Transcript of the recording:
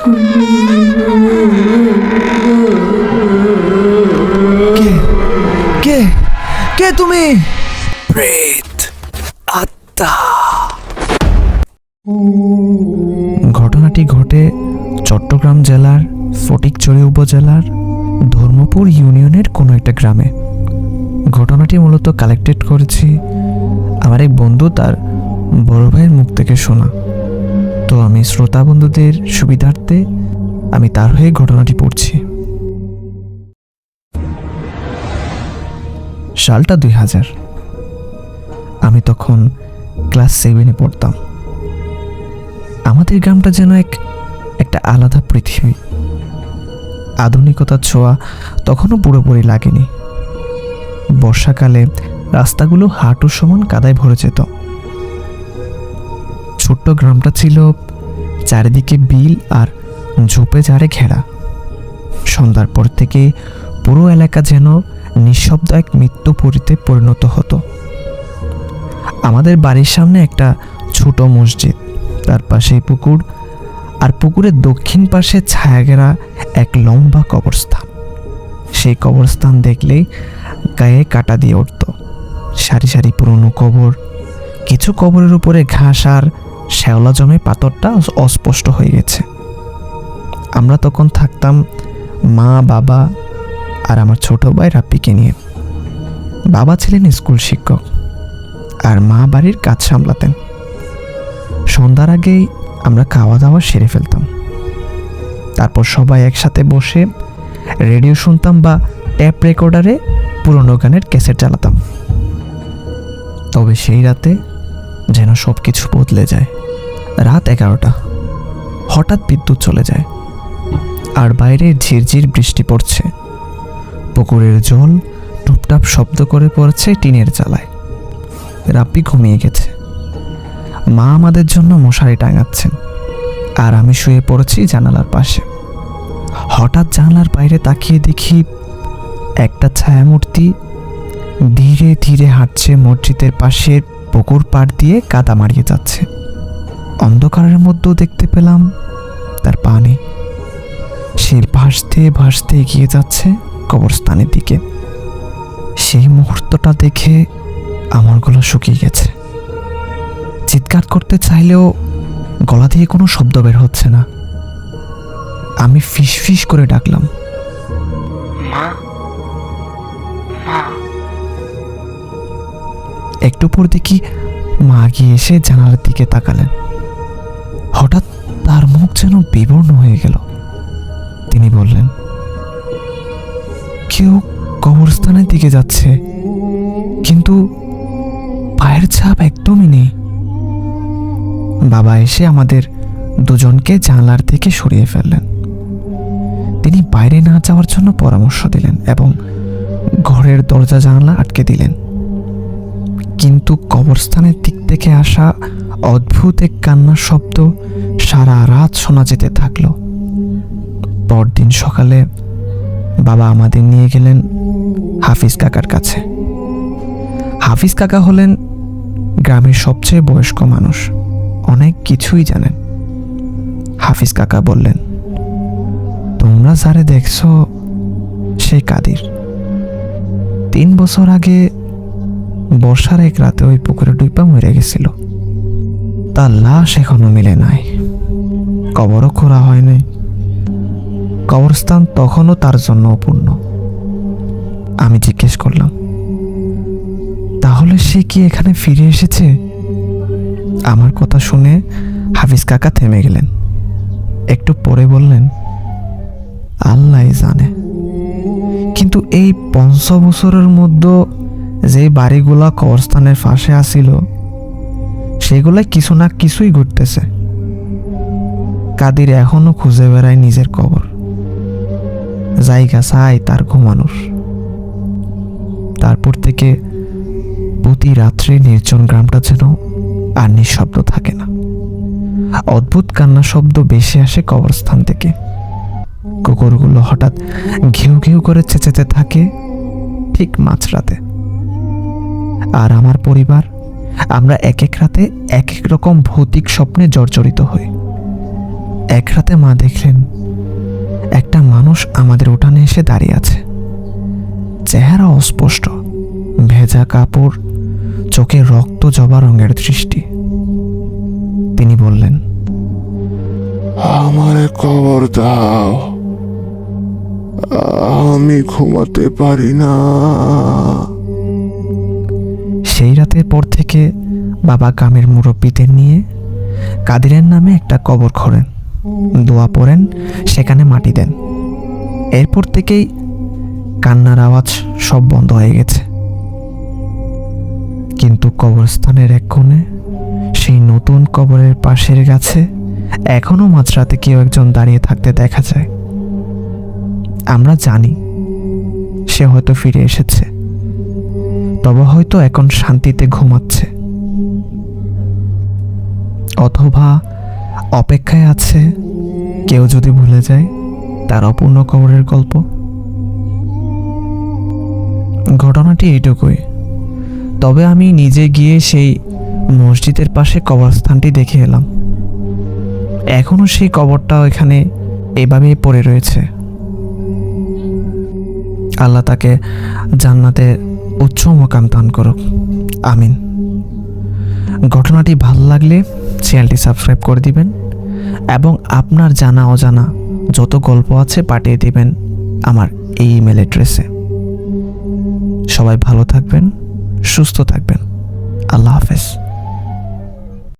কে? কে কে তুমি? প্রেত আত্মা। ঘটনাটি ঘটে চট্টগ্রাম জেলার ফটিকছড়ি উপজেলার ধর্মপুর ইউনিয়নের কোনো একটা গ্রামে। ঘটনাটি মূলত কালেক্টেড করেছি আমার এক বন্ধু তার বড় ভাইয়ের মুখ থেকে শোনা। তো আমি শ্রোতা বন্ধুদের সুবিধার্থে আমি তার হয়ে ঘটনাটি পড়ছি। সালটা দুই হাজার। আমি তখন ক্লাস সেভেনে পড়তাম। আমাদের গ্রামটা যেন এক, একটা আলাদা পৃথিবী। আধুনিকতার ছোঁয়া তখনও পুরোপুরি লাগেনি। বর্ষাকালে রাস্তাগুলো হাঁটুর সমান কাদায় ভরে যেত। ছোট্ট গ্রামটা ছিল চারিদিকে বিল আর ঝোপে ঝাড়ে ঘেরা। সন্ধ্যার পর থেকে পুরো এলাকা যেন নিঃশব্দ এক মৃত্যুপুরীতে পরিণত হতো। আমাদের বাড়ির সামনে একটা ছোট মসজিদ, তার পাশেই পুকুর আর পুকুরের দক্ষিণ পাশে ছায়াঘেরা এক লম্বা কবরস্থান। সেই কবরস্থান দেখলেই গায়ে কাটা দিয়ে উঠত। সারি সারি পুরনো কবর, কিছু কবরের উপরে ঘাস আর শ্যাওলা জমে পাথরটা অস্পষ্ট হয়ে গেছে। আমরা তখন থাকতাম মা, বাবা আর আমার ছোট ভাই রাপ্পিকে নিয়ে। বাবা ছিলেন স্কুল শিক্ষক আর মা বাড়ির কাজ সামলাতেন। সন্ধ্যার আগেই আমরা খাওয়া দাওয়া সেরে ফেলতাম। তারপর সবাই একসাথে বসে রেডিও শুনতাম বা ট্যাপ রেকর্ডারে পুরনো গানের ক্যাসেট চালাতাম। তবে সেই রাতে যেন সব কিছু বদলে যায়। রাত এগারোটা। হঠাৎ বিদ্যুৎ চলে যায়। আর বাইরে ঝিরঝির বৃষ্টি পড়ছে। পুকুরের জল টুপটাপ শব্দ করে পড়ছে টিনের চালায় রাব্বি ঘুমিয়ে গেছে। মা আমাদের জন্য মশারি টাঙাচ্ছেন। আর আমি শুয়ে পড়েছি জানালার পাশে। হঠাৎ জানালার বাইরে তাকিয়ে দেখি একটা ছায়ামূর্তি ধীরে ধীরে হাঁটছে মসজিদের পাশের পুকুর পাড় দিয়ে কাদা মারিয়ে যাচ্ছে। অন্ধকারের মধ্যেও দেখতে পেলাম তার পানি। সে ভাসতে ভাসতে এগিয়ে যাচ্ছে কবরস্থানের দিকে। সেই মুহূর্তটা দেখে আমার গলা শুকিয়ে গেছে। চিৎকার করতে চাইলেও গলা দিয়ে কোনো শব্দ বের হচ্ছে না। আমি ফিস ফিস করে ডাকলাম। মা? একটু পর দেখি মা গিয়ে এসে জানালার দিকে তাকালেন। হঠাৎ তার মুখ যেন বিবর্ণ হয়ে গেল। তিনি বললেন, কেউ কবরস্থানের দিকে যাচ্ছে, কিন্তু পায়ের ছাপ একদমই নেই। বাবা এসে আমাদের দুজনকে জানলার থেকে সরিয়ে ফেললেন। তিনি বাইরে না যাওয়ার জন্য পরামর্শ দিলেন এবং ঘরের দরজা জানলা আটকে দিলেন। কিন্তু কবরস্থানের দিক থেকে আসা অদ্ভুত এক কান্নার শব্দ সারা রাত শোনা যেতে থাকল। পরদিন সকালে বাবা আমাদের নিয়ে গেলেন হাফিজ কাকার কাছে। হাফিজ কাকা হলেন গ্রামের সবচেয়ে বয়স্ক মানুষ, অনেক কিছুই জানেন। হাফিজ কাকা বললেন, তোমরা যারে দেখছ সে কাদির। তিন বছর আগে বর্ষার এক রাতে ওই পুকুরে ডুইপা মরে গেছিল। তার লাশ এখনও মিলে নাই। কবরও করা হয়নি। কবরস্থান তখনও তার জন্য অপূর্ণ। আমি জিজ্ঞেস করলাম, তাহলে সে কি এখানে ফিরে এসেছে? আমার কথা শুনে হাফিজ কাকা থেমে গেলেন। একটু পরে বললেন আল্লাহ জানে। কিন্তু এই পঞ্চ বছরের মধ্যে যে বাড়িগুলা কবরস্থানের পাশে আসিল সেগুলা কিছু না কিছুই ঘটতেছে। কাদির এখনও খুঁজে বেড়ায় নিজের কবর। জায়গা চাই তার ঘুমানোর। তারপর থেকে প্রতি রাত্রে নির্জন গ্রামটা যেন আর নিঃশব্দ থাকে না। অদ্ভুত কান্না শব্দ বেশি আসে কবরস্থান থেকে। কুকুরগুলো হঠাৎ ঘেউ ঘেউ করে চেঁচেতে থাকে ঠিক মাঝরাতে। আর আমার পরিবার, আমরা এক এক রাতে এক এক রকম ভৌতিক স্বপ্নে জর্জরিত হই। এক রাতে মা দেখলেন, একটা মানুষ আমাদের উঠানে এসে দাঁড়িয়ে আছে। চেহারা অস্পষ্ট, ভেজা কাপড়, চোখে রক্ত জবা রঙের দৃষ্টি। তিনি বললেন, আমারে কবর দাও। আমি ঘুমাতে পারি না। সেই রাতের পর থেকে বাবা গ্রামের মুরব্বীদের নিয়ে কাদিরের নামে একটা কবর খোঁড়েন দোয়া পড়েন, সেখানে মাটি দেন। এরপর থেকেই কান্নার আওয়াজ সব বন্ধ হয়ে গেছে। কিন্তু কবরস্থানের এক কোণে সেই নতুন কবরের পাশের গাছে এখনও মাঝরাতে কেউ একজন দাঁড়িয়ে থাকতে দেখা যায়। আমরা জানি সে হয়তো ফিরে এসেছে। তবে হয়তো এখন শান্তিতে ঘুমাচ্ছে। অথবা অপেক্ষায় আছে, কেউ যদি ভুলে যায়, তার অপূর্ণ কবরের গল্প। ঘটনাটি এইটুকুই। তবে আমি নিজে গিয়ে সেই মসজিদের পাশে কবরস্থানটি দেখে এলাম। এখনও সেই কবরটা এখানে এভাবেই পড়ে রয়েছে। আল্লাহ তাকে জান্নাতে উচ্চ মোকাম দান করুক। আমিন। ঘটনাটি ভালো লাগলে চ্যানেলটি সাবস্ক্রাইব করে দিবেন এবং আপনার জানা অজানা যত গল্প আছে পাঠিয়ে দিবেন আমার এই ইমেল অ্যাড্রেসে। সবাই ভালো থাকবেন, সুস্থ থাকবেন। আল্লাহ হাফেজ।